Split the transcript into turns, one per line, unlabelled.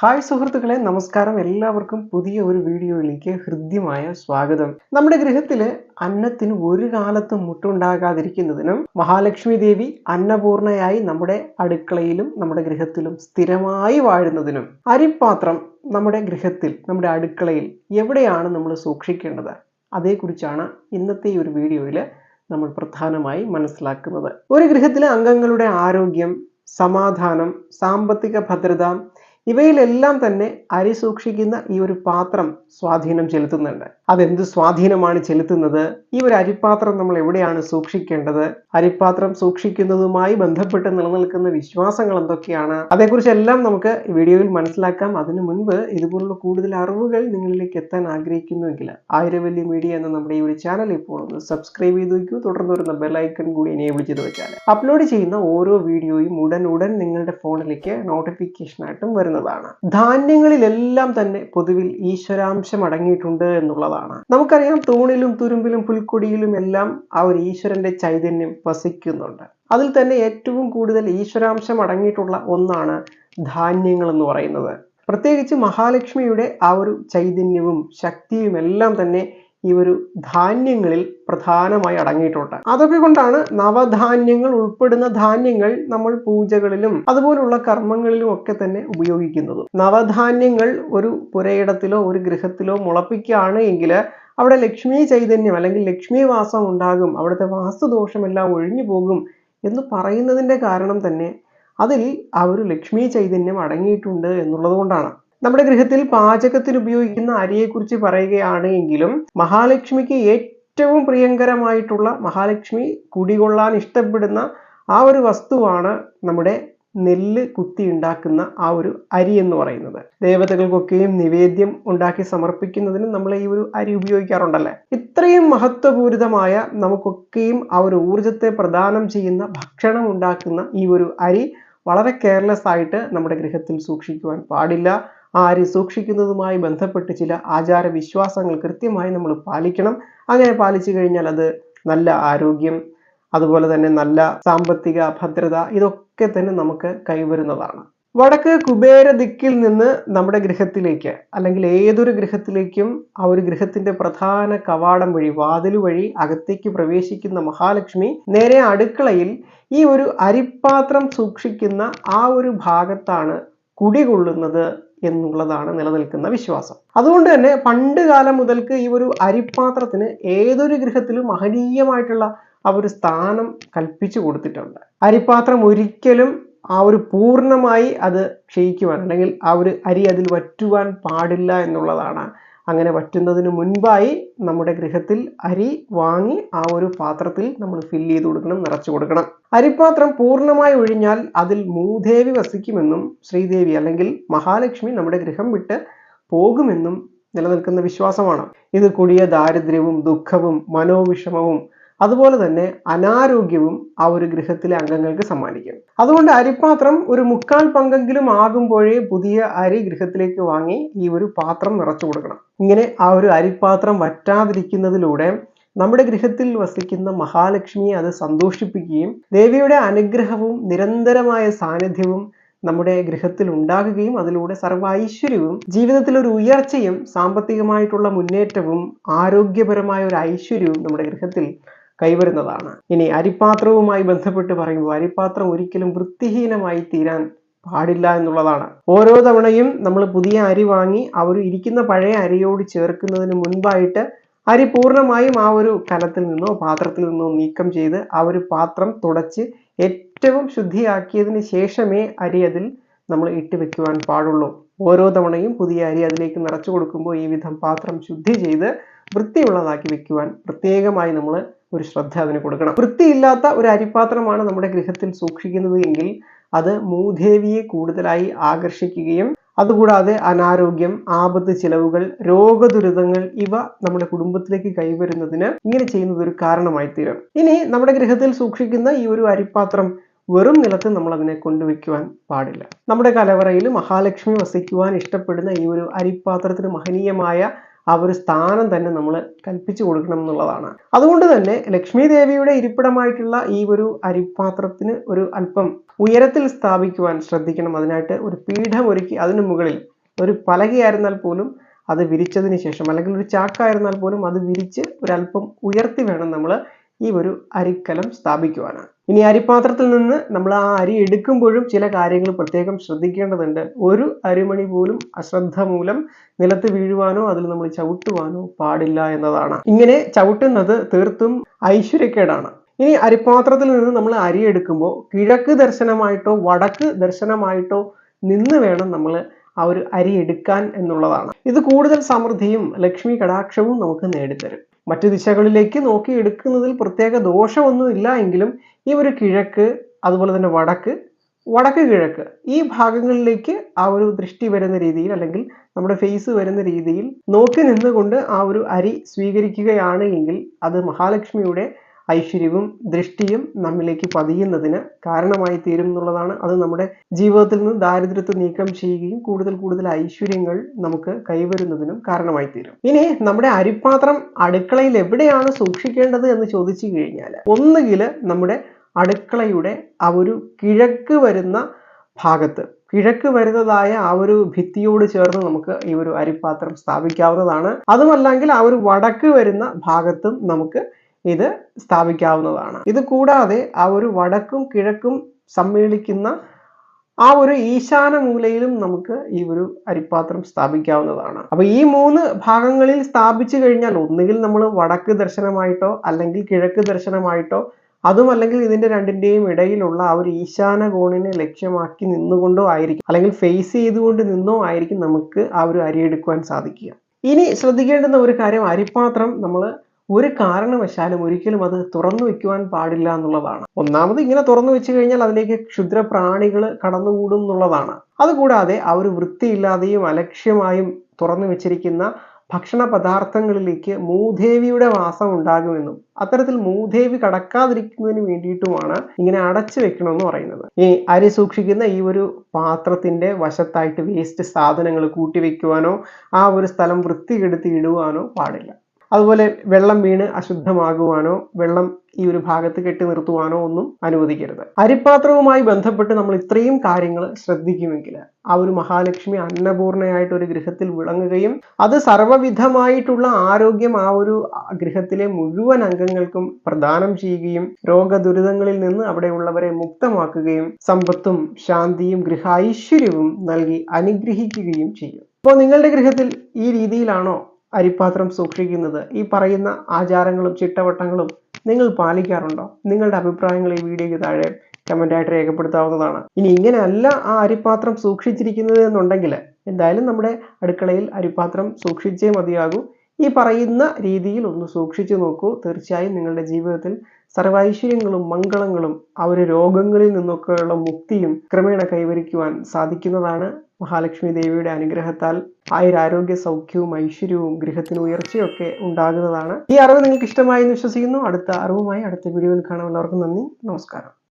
Hi സുഹൃത്തുക്കളെ നമസ്കാരം. എല്ലാവർക്കും പുതിയ ഒരു വീഡിയോയിലേക്ക് ഹൃദ്യമായ സ്വാഗതം. നമ്മുടെ ഗൃഹത്തിൽ അന്നത്തിന് ഒരു കാലത്തും മുട്ടുണ്ടാകാതിരിക്കുന്നതിനും മഹാലക്ഷ്മി ദേവി അന്നപൂർണയായി നമ്മുടെ അടുക്കളയിലും നമ്മുടെ ഗൃഹത്തിലും സ്ഥിരമായി വാഴുന്നതിനും അരിപ്പാത്രം നമ്മുടെ ഗൃഹത്തിൽ നമ്മുടെ അടുക്കളയിൽ എവിടെയാണ് നമ്മൾ സൂക്ഷിക്കേണ്ടത്? അതേക്കുറിച്ചാണ് ഇന്നത്തെ ഒരു വീഡിയോയിൽ നമ്മൾ പ്രധാനമായി മനസ്സിലാക്കുന്നത്. ഒരു ഗൃഹത്തിലെ അംഗങ്ങളുടെ ആരോഗ്യം സമാധാനം സാമ്പത്തിക ഭദ്രത ഇവയിലെല്ലാം തന്നെ അരി സൂക്ഷിക്കുന്ന ഈ ഒരു പാത്രം സ്വാധീനം ചെലുത്തുന്നുണ്ട്. അതെന്ത് സ്വാധീനമാണ് ചെലുത്തുന്നത്? ഈ ഒരു അരിപ്പാത്രം നമ്മൾ എവിടെയാണ് സൂക്ഷിക്കേണ്ടത്? അരിപ്പാത്രം സൂക്ഷിക്കുന്നതുമായി ബന്ധപ്പെട്ട് നിലനിൽക്കുന്ന വിശ്വാസങ്ങൾ എന്തൊക്കെയാണ്? അതേക്കുറിച്ചെല്ലാം നമുക്ക് വീഡിയോയിൽ മനസ്സിലാക്കാം. അതിനു മുൻപ് ഇതുപോലുള്ള കൂടുതൽ അറിവുകൾ നിങ്ങളിലേക്ക് എത്താൻ ആഗ്രഹിക്കുന്നുവെങ്കിൽ ആയിരവല്ലി മീഡിയ എന്ന നമ്മുടെ ഈ ഒരു ചാനൽ ഇപ്പോൾ ഒന്ന് സബ്സ്ക്രൈബ് ചെയ്ത് വയ്ക്കൂ. തുടർന്ന് വരുന്ന ബെല്ലൈക്കൺ കൂടി എനേബിൾ ചെയ്ത് വെച്ചാൽ അപ്ലോഡ് ചെയ്യുന്ന ഓരോ വീഡിയോയും ഉടൻ ഉടൻ നിങ്ങളുടെ ഫോണിലേക്ക് നോട്ടിഫിക്കേഷൻ ആയിട്ടും വരുന്നതാണ് ധാന്യങ്ങളിലെല്ലാം തന്നെ പൊതുവിൽ ഈശ്വരാംശം അടങ്ങിയിട്ടുണ്ട് എന്നുള്ളതാണ്. നമുക്കറിയാം തൂണിലും തുരുമ്പിലും പുൽക്കൊടിയിലും എല്ലാം ആ ഒരു ഈശ്വരന്റെ ചൈതന്യം വസിക്കുന്നുണ്ട്. അതിൽ തന്നെ ഏറ്റവും കൂടുതൽ ഈശ്വരാംശം അടങ്ങിയിട്ടുള്ള ഒന്നാണ് ധാന്യങ്ങൾ എന്ന് പറയുന്നത്. പ്രത്യേകിച്ച് മഹാലക്ഷ്മിയുടെ ആ ഒരു ചൈതന്യവും ശക്തിയും എല്ലാം തന്നെ ഈ ഒരു ധാന്യങ്ങളിൽ പ്രധാനമായി അടങ്ങിയിട്ടുണ്ട്. അതൊക്കെ കൊണ്ടാണ് നവധാന്യങ്ങൾ ഉൾപ്പെടുന്ന ധാന്യങ്ങൾ നമ്മൾ പൂജകളിലും അതുപോലുള്ള കർമ്മങ്ങളിലും ഒക്കെ തന്നെ ഉപയോഗിക്കുന്നത്. നവധാന്യങ്ങൾ ഒരു പുരയിടത്തിലോ ഒരു ഗൃഹത്തിലോ മുളപ്പിക്കുകയാണ് എങ്കിൽ അവിടെ ലക്ഷ്മി ചൈതന്യം അല്ലെങ്കിൽ ലക്ഷ്മി വാസം ഉണ്ടാകും അവിടുത്തെ വാസ്തുദോഷമെല്ലാം ഒഴിഞ്ഞു പോകും എന്ന് പറയുന്നതിന്റെ കാരണം തന്നെ അതിൽ ആ ഒരു ലക്ഷ്മി ചൈതന്യം അടങ്ങിയിട്ടുണ്ട് എന്നുള്ളത് കൊണ്ടാണ്. നമ്മുടെ ഗൃഹത്തിൽ പാചകത്തിന് ഉപയോഗിക്കുന്ന അരിയെക്കുറിച്ച് പറയുകയാണ് എങ്കിലും മഹാലക്ഷ്മിക്ക് ഏറ്റവും പ്രിയങ്കരമായിട്ടുള്ള മഹാലക്ഷ്മി കുടികൊള്ളാൻ ഇഷ്ടപ്പെടുന്ന ആ ഒരു വസ്തുവാണ് നമ്മുടെ നെല്ല് കുത്തി ഉണ്ടാക്കുന്ന ആ ഒരു അരി എന്ന് പറയുന്നത്. ദേവതകൾക്കൊക്കെയും നിവേദ്യം ഉണ്ടാക്കി സമർപ്പിക്കുന്നതിന് നമ്മൾ ഈ ഒരു അരി ഉപയോഗിക്കാറുണ്ടല്ലേ? ഇത്രയും മഹത്വപൂരിതമായ നമുക്കൊക്കെയും ആ ഒരു ഊർജത്തെ പ്രദാനം ചെയ്യുന്ന ഭക്ഷണം ഉണ്ടാക്കുന്ന ഈ ഒരു അരി വളരെ കെയർലെസ് ആയിട്ട് നമ്മുടെ ഗൃഹത്തിൽ സൂക്ഷിക്കുവാൻ പാടില്ല. ആ അരി സൂക്ഷിക്കുന്നതുമായി ബന്ധപ്പെട്ട് ചില ആചാര വിശ്വാസങ്ങൾ കൃത്യമായി നമ്മൾ പാലിക്കണം. അങ്ങനെ പാലിച്ചു കഴിഞ്ഞാൽ അത് നല്ല ആരോഗ്യം അതുപോലെ തന്നെ നല്ല സാമ്പത്തിക ഭദ്രത ഇതൊക്കെ തന്നെ നമുക്ക് കൈവരുന്നതാണ്. വടക്ക് കുബേര ദിക്കിൽ നിന്ന് നമ്മുടെ ഗൃഹത്തിലേക്ക് അല്ലെങ്കിൽ ഏതൊരു ഗൃഹത്തിലേക്കും ആ ഒരു ഗൃഹത്തിന്റെ പ്രധാന കവാടം വഴി വാതിൽ വഴി അകത്തേക്ക് പ്രവേശിക്കുന്ന മഹാലക്ഷ്മി നേരെ അടുക്കളയിൽ ഈ ഒരു അരിപ്പാത്രം സൂക്ഷിക്കുന്ന ആ ഒരു ഭാഗത്താണ് കുടികൊള്ളുന്നത് എന്നുള്ളതാണ് നിലനിൽക്കുന്ന വിശ്വാസം. അതുകൊണ്ട് തന്നെ പണ്ട് കാലം മുതൽക്ക് ഈ ഒരു അരിപ്പാത്രത്തിന് ഏതൊരു ഗൃഹത്തിലും മഹനീയമായിട്ടുള്ള ആ ഒരു സ്ഥാനം കൽപ്പിച്ചു കൊടുത്തിട്ടുണ്ട്. അരിപ്പാത്രം ഒരിക്കലും ആ ഒരു പൂർണമായി അത് ക്ഷയിക്കുവാൻ അല്ലെങ്കിൽ ആ ഒരു അരി അതിൽ വറ്റുവാൻ പാടില്ല എന്നുള്ളതാണ് അങ്ങനെ വറ്റുന്നതിന് മുൻപായി നമ്മുടെ ഗൃഹത്തിൽ അരി വാങ്ങി ആ ഒരു പാത്രത്തിൽ നമ്മൾ ഫില്ല് ചെയ്ത് കൊടുക്കണം നിറച്ചു കൊടുക്കണം. അരിപ്പാത്രം പൂർണമായി ഒഴിഞ്ഞാൽ അതിൽ മൂദേവി വസിക്കുമെന്നും ശ്രീദേവി അല്ലെങ്കിൽ മഹാലക്ഷ്മി നമ്മുടെ ഗൃഹം വിട്ട് പോകുമെന്നും നിലനിൽക്കുന്ന വിശ്വാസമാണ്. ഇത് കൊടിയ ദാരിദ്ര്യവും ദുഃഖവും മനോവിഷമവും അതുപോലെ തന്നെ അനാരോഗ്യവും ആ ഒരു ഗൃഹത്തിലെ അംഗങ്ങൾക്ക് സമ്മാനിക്കും. അതുകൊണ്ട് അരിപ്പാത്രം ഒരു മുക്കാൽ പങ്കെങ്കിലും ആകുമ്പോഴേ പുതിയ അരി ഗൃഹത്തിലേക്ക് വാങ്ങി ഈ ഒരു പാത്രം നിറച്ചു കൊടുക്കണം. ഇങ്ങനെ ആ ഒരു അരിപ്പാത്രം വറ്റാതിരിക്കുന്നതിലൂടെ നമ്മുടെ ഗൃഹത്തിൽ വസിക്കുന്ന മഹാലക്ഷ്മിയെ അത് സന്തോഷിപ്പിക്കുകയും ദേവിയുടെ അനുഗ്രഹവും നിരന്തരമായ സാന്നിധ്യവും നമ്മുടെ ഗൃഹത്തിൽ ഉണ്ടാകുകയും അതിലൂടെ സർവ ഐശ്വര്യവും ജീവിതത്തിൽ ഒരു ഉയർച്ചയും സാമ്പത്തികമായിട്ടുള്ള മുന്നേറ്റവും ആരോഗ്യപരമായ ഒരു ഐശ്വര്യവും നമ്മുടെ ഗൃഹത്തിൽ കൈവരുന്നതാണ്. ഇനി അരിപ്പാത്രവുമായി ബന്ധപ്പെട്ട് പറയുമ്പോൾ അരിപ്പാത്രം ഒരിക്കലും വൃത്തിഹീനമായി തീരാൻ പാടില്ല എന്നുള്ളതാണ്. ഓരോ തവണയും നമ്മൾ പുതിയ അരി വാങ്ങി അവർ ഇരിക്കുന്ന പഴയ അരിയോട് ചേർക്കുന്നതിന് മുൻപായിട്ട് അരി പൂർണമായും ആ ഒരു കലത്തിൽ നിന്നോ പാത്രത്തിൽ നിന്നോ നീക്കം ചെയ്ത് ആ ഒരു പാത്രം തുടച്ച് ഏറ്റവും ശുദ്ധിയാക്കിയതിന് ശേഷമേ അരി അതിൽ നമ്മൾ ഇട്ട് വെക്കുവാൻ പാടുള്ളൂ. ഓരോ തവണയും പുതിയ അരി അതിലേക്ക് നിറച്ചു കൊടുക്കുമ്പോൾ ഈ വിധം പാത്രം ശുദ്ധി ചെയ്ത് വൃത്തിയുള്ളതാക്കി വെക്കുവാൻ പ്രത്യേകമായി നമ്മൾ ഒരു ശ്രദ്ധ അതിന് കൊടുക്കണം. വൃത്തിയില്ലാത്ത ഒരു അരിപാത്രമാണ് നമ്മുടെ ഗൃഹത്തിൽ സൂക്ഷിക്കുന്നത് എങ്കിൽ അത് മൂദേവിയെ കൂടുതലായി ആകർഷിക്കുകയും അതുകൂടാതെ അനാരോഗ്യം ആപത്ത് ചിലവുകൾ രോഗദുരിതങ്ങൾ ഇവ നമ്മുടെ കുടുംബത്തിലേക്ക് കൈവരുന്നതിന് ഇങ്ങനെ ചെയ്യുന്നത് ഒരു കാരണമായി തീരും. ഇനി നമ്മുടെ ഗൃഹത്തിൽ സൂക്ഷിക്കുന്ന ഈ ഒരു അരിപാത്രം വെറും നിലത്ത് നമ്മൾ അതിനെ കൊണ്ടുവയ്ക്കുവാൻ പാടില്ല. നമ്മുടെ കലവറയിൽ മഹാലക്ഷ്മി വസിക്കുവാൻ ഇഷ്ടപ്പെടുന്ന ഈ ഒരു അരിപ്പാത്രത്തിന് മഹനീയമായ ആ ഒരു സ്ഥാനം തന്നെ നമ്മൾ കൽപ്പിച്ചു കൊടുക്കണം എന്നുള്ളതാണ്. അതുകൊണ്ട് തന്നെ ലക്ഷ്മി ദേവിയുടെ ഇരിപ്പിടമായിട്ടുള്ള ഈ ഒരു അരിപ്പാത്രത്തിന് ഒരു അല്പം ഉയരത്തിൽ സ്ഥാപിക്കുവാൻ ശ്രദ്ധിക്കണം. അതിനായിട്ട് ഒരു പീഠം ഒരുക്കി അതിന് മുകളിൽ ഒരു പലകയായിരുന്നാൽ പോലും അത് വിരിച്ചതിന് ശേഷം അല്ലെങ്കിൽ ഒരു ചാക്കായിരുന്നാൽ പോലും അത് വിരിച്ച് ഒരല്പം ഉയർത്തി വേണം നമ്മൾ ഈ ഒരു അരിക്കലം സ്ഥാപിക്കുവാന്. ഇനി അരിപാത്രത്തിൽ നിന്ന് നമ്മൾ ആ അരി എടുക്കുമ്പോഴും ചില കാര്യങ്ങൾ പ്രത്യേകം ശ്രദ്ധിക്കേണ്ടതുണ്ട്. ഒരു അരിമണി പോലും അശ്രദ്ധ മൂലം നിലത്ത് വീഴുവാനോ അതിൽ നമ്മൾ ചവിട്ടുവാനോ പാടില്ല എന്നതാണ്. ഇങ്ങനെ ചവിട്ടുന്നത് തീർത്തും ഐശ്വര്യക്കേടാണ്. ഇനി അരിപാത്രത്തിൽ നിന്ന് നമ്മൾ അരി എടുക്കുമ്പോൾ കിഴക്ക് ദർശനമായിട്ടോ വടക്ക് ദർശനമായിട്ടോ നിന്ന് വേണം നമ്മൾ ആ ഒരു അരി എടുക്കാൻ എന്നുള്ളതാണ്. ഇത് കൂടുതൽ സമൃദ്ധിയും ലക്ഷ്മി കടാക്ഷവും നമുക്ക് നേടിത്തരും. മറ്റു ദിശകളിലേക്ക് നോക്കി എടുക്കുന്നതിൽ പ്രത്യേക ദോഷമൊന്നുമില്ല എങ്കിലും ഈ ഒരു കിഴക്ക് അതുപോലെ തന്നെ വടക്ക് വടക്ക് കിഴക്ക് ഈ ഭാഗങ്ങളിലേക്ക് ആ ഒരു ദൃഷ്ടി വരുന്ന രീതിയിൽ അല്ലെങ്കിൽ നമ്മുടെ ഫേസ് വരുന്ന രീതിയിൽ നോക്കി നിന്നുകൊണ്ട് ആ ഒരു അരി സ്വീകരിക്കുകയാണ് എങ്കിൽ അത് മഹാലക്ഷ്മിയുടെ ഐശ്വര്യവും ദൃഷ്ടിയും നമ്മിലേക്ക് പതിയുന്നതിന് കാരണമായി തീരും എന്നുള്ളതാണ് അത് നമ്മുടെ ജീവിതത്തിൽ നിന്ന് ദാരിദ്ര്യത്തെ നീക്കം ചെയ്യുകയും കൂടുതൽ കൂടുതൽ ഐശ്വര്യങ്ങൾ നമുക്ക് കൈവരുന്നതിനും കാരണമായി തീരും. ഇനി നമ്മുടെ അരിപ്പാത്രം അടുക്കളയിൽ എവിടെയാണ് സൂക്ഷിക്കേണ്ടത് എന്ന് ചോദിച്ചു കഴിഞ്ഞാൽ ഒന്നുകിൽ നമ്മുടെ അടുക്കളയുടെ ആ ഒരു കിഴക്ക് വരുന്ന ഭാഗത്ത് കിഴക്ക് വരുന്നതായ ആ ഒരു ഭിത്തിയോട് ചേർന്ന് നമുക്ക് ഈ ഒരു അരിപ്പാത്രം സ്ഥാപിക്കാവുന്നതാണ്. അതുമല്ലെങ്കിൽ ആ ഒരു വടക്ക് വരുന്ന ഭാഗത്തും നമുക്ക് ഇത് സ്ഥാപിക്കാവുന്നതാണ്. ഇത് കൂടാതെ ആ ഒരു വടക്കും കിഴക്കും സമ്മേളിക്കുന്ന ആ ഒരു ഈശാന മൂലയിലും നമുക്ക് ഈ ഒരു അരിപ്പാത്രം സ്ഥാപിക്കാവുന്നതാണ്. അപ്പൊ ഈ മൂന്ന് ഭാഗങ്ങളിൽ സ്ഥാപിച്ചു കഴിഞ്ഞാൽ ഒന്നുകിൽ നമ്മൾ വടക്ക് ദർശനമായിട്ടോ അല്ലെങ്കിൽ കിഴക്ക് ദർശനമായിട്ടോ അതും അല്ലെങ്കിൽ ഇതിന്റെ രണ്ടിന്റെയും ഇടയിലുള്ള ആ ഒരു ഈശാന കോണിനെ ലക്ഷ്യമാക്കി നിന്നുകൊണ്ടോ ആയിരിക്കും. അല്ലെങ്കിൽ ഫേസ് ചെയ്തുകൊണ്ട് നിന്നോ ആയിരിക്കും നമുക്ക് ആ ഒരു അരി എടുക്കുവാൻ സാധിക്കുക. ഇനി ശ്രദ്ധിക്കേണ്ടുന്ന ഒരു കാര്യം അരിപ്പാത്രം നമ്മൾ ഒരു കാരണവശാലും ഒരിക്കലും അത് തുറന്നു വെക്കുവാൻ പാടില്ല എന്നുള്ളതാണ്. ഒന്നാമത് ഇങ്ങനെ തുറന്നു വെച്ചു കഴിഞ്ഞാൽ അതിലേക്ക് ക്ഷുദ്ര പ്രാണികൾ കടന്നുകൂടും എന്നുള്ളതാണ്. അതുകൂടാതെ ഒരു വൃത്തിയില്ലാതെയും അലക്ഷ്യമായും തുറന്നു വെച്ചിരിക്കുന്ന ഭക്ഷണ പദാർത്ഥങ്ങളിലേക്ക് മൂദേവിയുടെ വാസം ഉണ്ടാകുമെന്നും അത്തരത്തിൽ മൂദേവി കടക്കാതിരിക്കുന്നതിന് വേണ്ടിയിട്ടുമാണ് ഇങ്ങനെ അടച്ചു വെക്കണമെന്ന് പറയുന്നത്. ഈ അരി സൂക്ഷിക്കുന്ന ഈ ഒരു പാത്രത്തിന്റെ വശത്തായിട്ട് വേസ്റ്റ് സാധനങ്ങൾ കൂട്ടിവെക്കുവാനോ ആ ഒരു സ്ഥലം വൃത്തികെടുത്തി ഇടുവാനോ പാടില്ല. അതുപോലെ വെള്ളം വീണ് അശുദ്ധമാകുവാനോ വെള്ളം ഈ ഒരു ഭാഗത്ത് കെട്ടി നിർത്തുവാനോ ഒന്നും അനുവദിക്കരുത്. അരിപ്പാത്രവുമായി ബന്ധപ്പെട്ട് നമ്മൾ ഇത്രയും കാര്യങ്ങൾ ശ്രദ്ധിക്കുമെങ്കിൽ ആ ഒരു മഹാലക്ഷ്മി അന്നപൂർണയായിട്ട് ഒരു ഗൃഹത്തിൽ വിളങ്ങുകയും അത് സർവവിധമായിട്ടുള്ള ആരോഗ്യം ആ ഒരു ഗൃഹത്തിലെ മുഴുവൻ അംഗങ്ങൾക്കും പ്രദാനം ചെയ്യുകയും രോഗദുരിതങ്ങളിൽ നിന്ന് അവിടെയുള്ളവരെ മുക്തമാക്കുകയും സമ്പത്തും ശാന്തിയും ഗൃഹ നൽകി അനുഗ്രഹിക്കുകയും ചെയ്യും. അപ്പോൾ നിങ്ങളുടെ ഗൃഹത്തിൽ ഈ രീതിയിലാണോ അരിപ്പാത്രം സൂക്ഷിക്കുന്നത്. ഈ പറയുന്ന ആചാരങ്ങളും ചിട്ടവട്ടങ്ങളും നിങ്ങൾ പാലിക്കാറുണ്ടോ? നിങ്ങളുടെ അഭിപ്രായങ്ങൾ ഈ വീഡിയോയ്ക്ക് താഴെ കമന്റായിട്ട് രേഖപ്പെടുത്താവുന്നതാണ്. ഇനി ഇങ്ങനെയല്ല ആ അരിപ്പാത്രം സൂക്ഷിച്ചിരിക്കുന്നത് എന്നുണ്ടെങ്കിൽ എന്തായാലും നമ്മുടെ അടുക്കളയിൽ അരിപ്പാത്രം സൂക്ഷിച്ചേ മതിയാകൂ. ഈ പറയുന്ന രീതിയിൽ ഒന്ന് സൂക്ഷിച്ചു നോക്കൂ. തീർച്ചയായും നിങ്ങളുടെ ജീവിതത്തിൽ സർവൈശ്വര്യങ്ങളും മംഗളങ്ങളും ആ ഒരു രോഗങ്ങളിൽ നിന്നൊക്കെയുള്ള മുക്തിയും ക്രമേണ കൈവരിക്കുവാൻ സാധിക്കുന്നതാണ്. മഹാലക്ഷ്മി ദേവിയുടെ അനുഗ്രഹത്താൽ ആയുരാരോഗ്യ സൗഖ്യവും ഐശ്വര്യവും ഗൃഹത്തിന് ഉയർച്ചയൊക്കെ ഉണ്ടാകുന്നതാണ്. ഈ അറിവ് നിങ്ങൾക്ക് ഇഷ്ടമായി എന്ന് വിശ്വസിക്കുന്നു. അടുത്ത അറിവുമായി അടുത്ത വീഡിയോയിൽ കാണാം. എല്ലാവർക്കും നന്ദി. നമസ്കാരം.